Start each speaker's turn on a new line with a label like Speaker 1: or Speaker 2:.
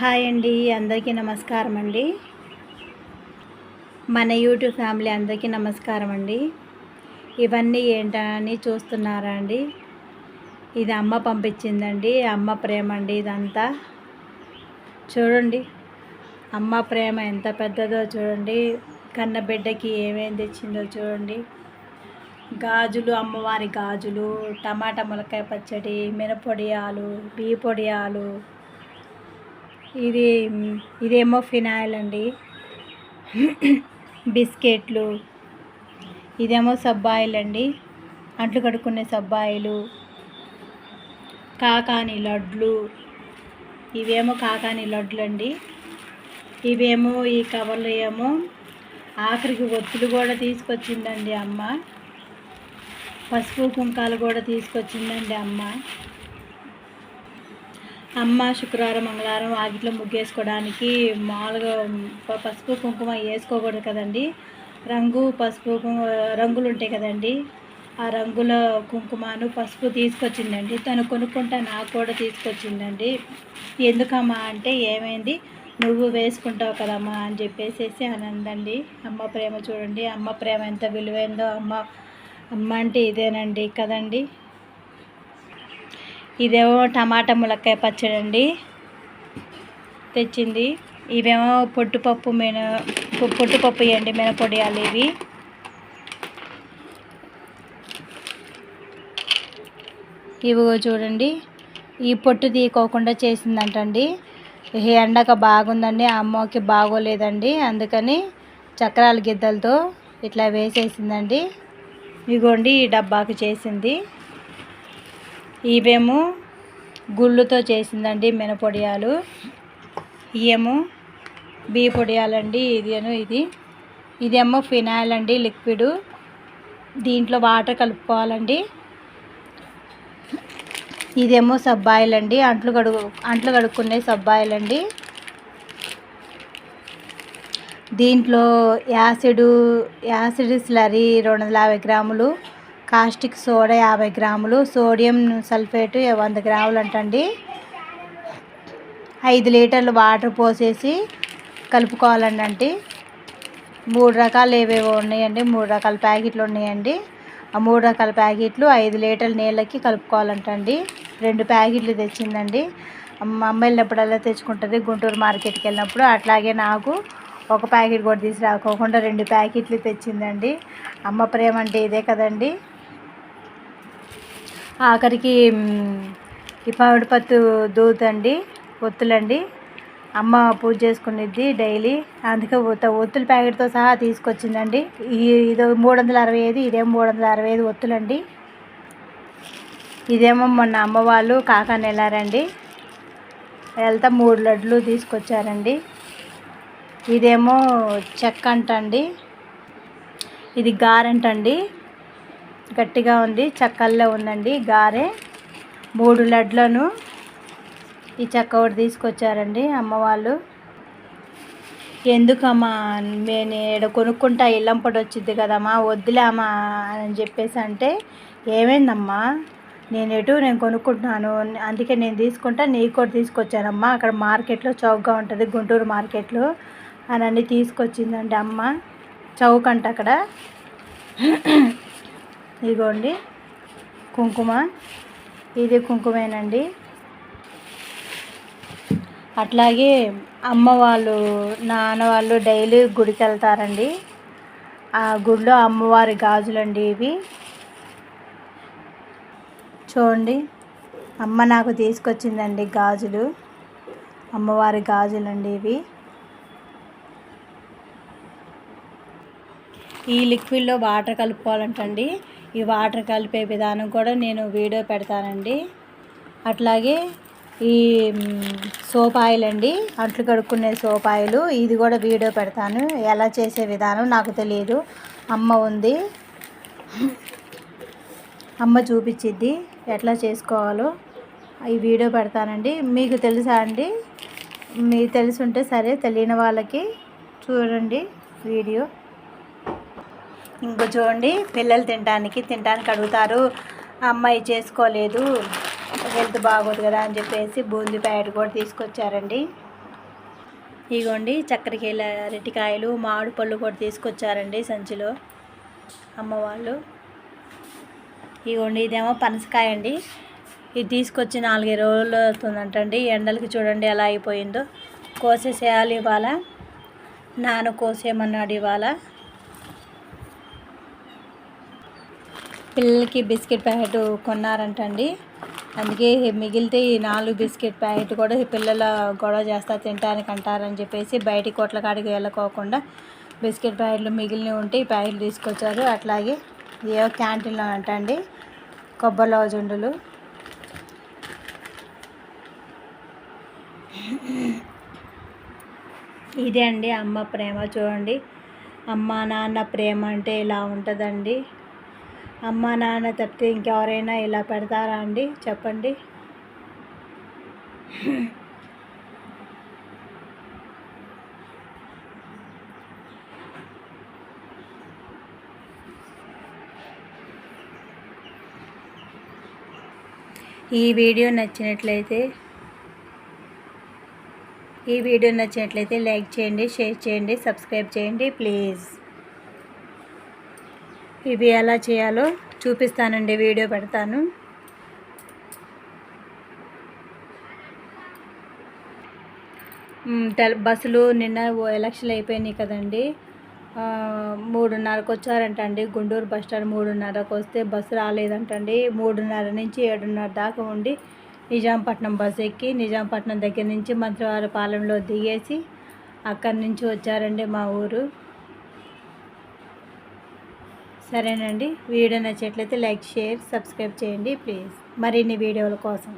Speaker 1: Hi అండి అందరికీ నమస్కారం అండి. మన యూట్యూబ్ ఫ్యామిలీ అందరికీ నమస్కారం అండి. ఇవన్నీ ఏంటని చూస్తున్నారా అండి? ఇది అమ్మ పంపించిందండి అమ్మ ప్రేమ అండి ఇదంతా. చూడండి అమ్మ ప్రేమ ఎంత పెద్దదో చూడండి కన్న బిడ్డకి ఏమేం తెచ్చిందో చూడండి. గాజులు అమ్మవారి గాజులు టమాటా ములకాయ పచ్చడి మినపొడియాలు బియ్య పొడియాలు ఇది ఇదేమో ఫినాయిల్ అండి. బిస్కెట్లు. ఇదేమో సబ్బాయిల్ అండి. అంట్లు కడుక్కునే సబ్బాయిలు. కాకాని లడ్లు. ఇవేమో కాకాని లడ్లు అండి. ఇవేమో ఈ కవర్లు ఏమో ఆఖరికి ఒత్తులు కూడా తీసుకొచ్చిందండి అమ్మ. పసుపు కుంకాలు కూడా తీసుకొచ్చిందండి అమ్మ. అమ్మ శుక్రవారం మంగళవారం వాకిట్లో ముగ్గేసుకోవడానికి మామూలుగా పసుపు కుంకుమ వేసుకోకూడదు కదండి. రంగు పసుపు రంగులు ఉంటాయి కదండి. ఆ రంగుల కుంకుమను పసుపు తీసుకొచ్చిందండి. తను కొనుక్కుంటా నాకు కూడా తీసుకొచ్చిందండి. ఎందుకమ్మా అంటే ఏమైంది? నువ్వు వేసుకుంటావు కదమ్మా అని చెప్పేసేసి అనందండి. అమ్మ ప్రేమ చూడండి. అమ్మ ప్రేమ ఎంత విలువైందో అమ్మ అమ్మ అంటే ఇదేనండి కదండి. ఇదేమో టమాటా ములక్కాయ పచ్చడి అండి. తెచ్చింది. ఇవేమో పొట్టుపప్పు మెన పొట్టుపప్పు ఇవ్వండి మినపొడియాలు ఇవి. ఇవిగో చూడండి. ఈ పొట్టు తీయకోకుండా చేసిందంటండి. ఈ ఎండక బాగుందండి ఆ అమ్మకి బాగోలేదండి. అందుకని చక్రాల గిద్దలతో ఇట్లా వేసేసిందండి. ఇగోండి ఈ డబ్బాకి చేసింది. ఇవేమో గుళ్ళుతో చేసిందండి మినపొడియాలు. ఇవేమో బి పొడియాలండి ఇదేను ఇది. ఇదేమో ఫినాయిల్ అండి లిక్విడ్. దీంట్లో వాటర్ కలుపుకోవాలండి. ఇదేమో సబ్బాయిల్ అండి అంట్లు కడుగు అంట్లు కడుక్కునే సబ్బాయిల్ అండి. దీంట్లో యాసిడ్ యాసిడ్ స్లరీ రెండు వందల యాభై గ్రాములు. కాస్టిక్ సోడా యాభై గ్రాములు సోడియం సల్ఫేట్ వంద గ్రాములు అంటండి ఐదు లీటర్లు వాటర్ పోసేసి కలుపుకోవాలండి అంటే మూడు రకాలు ఏవేవో ఉన్నాయండి మూడు రకాల ప్యాకెట్లు ఉన్నాయండి. ఆ మూడు రకాల ప్యాకెట్లు ఐదు లీటర్ల నీళ్ళకి కలుపుకోవాలంటండి. రెండు ప్యాకెట్లు తెచ్చిందండి. మా అమ్మ వెళ్ళినప్పుడల్లా తెచ్చుకుంటుంది గుంటూరు మార్కెట్కి వెళ్ళినప్పుడు అట్లాగే నాకు ఒక ప్యాకెట్ కూడా తీసుకురాకోకుండా రెండు ప్యాకెట్లు తెచ్చిందండి. అమ్మ ప్రేమ అంటే ఇదే కదండి. ఆఖరికి మ్, ఈ పత్తు దూతండి ఒత్తులండి. అమ్మ పూజ చేసుకునేది డైలీ. అందుకే ఒత్త ఒత్తుల ప్యాకెట్తో సహా తీసుకొచ్చిందండి. ఈ ఇది మూడు వందల అరవై ఐదు ఇదేమో మూడు వందల అరవై ఐదు ఒత్తులండి. ఇదేమో మొన్న అమ్మ వాళ్ళు కాకాని వెళ్ళారండి వెళ్తా మూడు లడ్లు తీసుకొచ్చారండి. ఇదేమో చెక్క అంటండి ఇది గారెంటండి. గట్టిగా ఉంది చెక్కల్లో ఉందండి. గారె మూడు లడ్లను ఈ చెక్క ఒకటి తీసుకొచ్చారండి అమ్మ వాళ్ళు ఎందుకమ్మా నేను ఈడ కొనుక్కుంటా ఇల్లంపడి వచ్చింది కదమ్మా వద్దులేమ్మా అని చెప్పేసి అంటే ఏమైందమ్మా? నేను ఎటు నేను కొనుక్కుంటున్నాను అందుకే నేను తీసుకుంటా నీకు కూడా తీసుకొచ్చానమ్మా అక్కడ మార్కెట్లో చౌకగా ఉంటుంది గుంటూరు మార్కెట్లో అని అన్నీ తీసుకొచ్చిందండి అమ్మ. చౌక్ అంట అక్కడ. ఇదిగోండి కుంకుమ. ఇది కుంకుమేనండి. అట్లాగే అమ్మ వాళ్ళు నాన్న వాళ్ళు డైలీ గుడికి వెళ్తారండి ఆ గుడిలో అమ్మవారి గాజులండి ఇవి. చూడండి అమ్మ నాకు తీసుకొచ్చిందండి గాజులు. అమ్మవారి గాజులండి ఇవి. ఈ లిక్విడ్లో వాటర్ కలుపుకోవాలంటండి. ఈ వాటర్ కలిపే విధానం కూడా నేను వీడియో పెడతానండి. అట్లాగే ఈ సోప్ ఆయిల్ అండి అంట్లు కడుక్కునే సోప్ ఆయిల్ ఇది కూడా వీడియో పెడతాను. ఎలా చేసే విధానం నాకు తెలియదు. అమ్మ ఉంది. అమ్మ చూపించిద్ది ఎట్లా చేసుకోవాలో. ఈ వీడియో పెడతానండి. మీకు తెలుసా అండి? మీకు తెలిసి ఉంటే సరే తెలియని వాళ్ళకి చూడండి వీడియో. ఇంకో చూడండి పిల్లలు తినడానికి తినడానికి అడుగుతారు అమ్మాయి చేసుకోలేదు హెల్త్ బాగోదు కదా అని చెప్పేసి బూంది ప్యాకెట్ కూడా తీసుకొచ్చారండి. ఇగోండి చక్కెరకేళ అరటికాయలు మామిడి పళ్ళు కూడా తీసుకొచ్చారండి సంచిలో అమ్మ వాళ్ళు. ఇగోండి ఇదేమో పనసకాయ అండి. ఇది తీసుకొచ్చి నాలుగైదు రోజులు అవుతుందంటండి. ఎండలకి చూడండి ఎలా అయిపోయిందో. కోసేసేయాలి ఇవాళ. నాన్న కోసేయమన్నాడు ఇవాళ. పిల్లలకి బిస్కెట్ ప్యాకెట్ కొన్నారంటండి. అందుకే మిగిలితే ఈ నాలుగు బిస్కెట్ ప్యాకెట్ కూడా పిల్లల గొడవ చేస్తా తినడానికి అంటారని చెప్పేసి బయటి కోట్ల కాడికి వెళ్ళకోకుండా బిస్కెట్ ప్యాకెట్లు మిగిలినవి ఉంటే ఈ ప్యాకెట్లు తీసుకొచ్చారు. అట్లాగే ఏవో క్యాంటీన్లో అంటండి కొబ్బరి లవజుండులు ఇదే అండి అమ్మ ప్రేమ చూడండి. అమ్మ నాన్న ప్రేమ అంటే ఇలా ఉంటుందండి. అమ్మ నాన్న తప్పితే ఇంకెవరైనా ఇలా పెడతారా అండి? చెప్పండి. ఈ వీడియో నచ్చినట్లయితే ఈ వీడియో నచ్చినట్లయితే లైక్ చేయండి షేర్ చేయండి సబ్స్క్రైబ్ చేయండి ప్లీజ్. ఇవి ఎలా చేయాలో చూపిస్తానండి వీడియో పెడతాను. టెల్ బస్సులు నిన్న ఓ ఎలక్షన్లు అయిపోయినాయి కదండి. మూడున్నరకు వచ్చారంటండి గుంటూరు బస్ స్టాండ్ మూడున్నరకు వస్తే బస్సు రాలేదంటండి. మూడున్నర నుంచి ఏడున్నర దాకా ఉండి నిజాంపట్నం బస్సు ఎక్కి నిజాంపట్నం దగ్గర నుంచి మంత్రివారపాలెంలో దిగేసి అక్కడి నుంచి వచ్చారండి మా ఊరు. సరేనండి వీడియో నచ్చేట్లయితే లైక్ షేర్ సబ్స్క్రైబ్ చేయండి ప్లీజ్. మరిన్ని వీడియోల కోసం.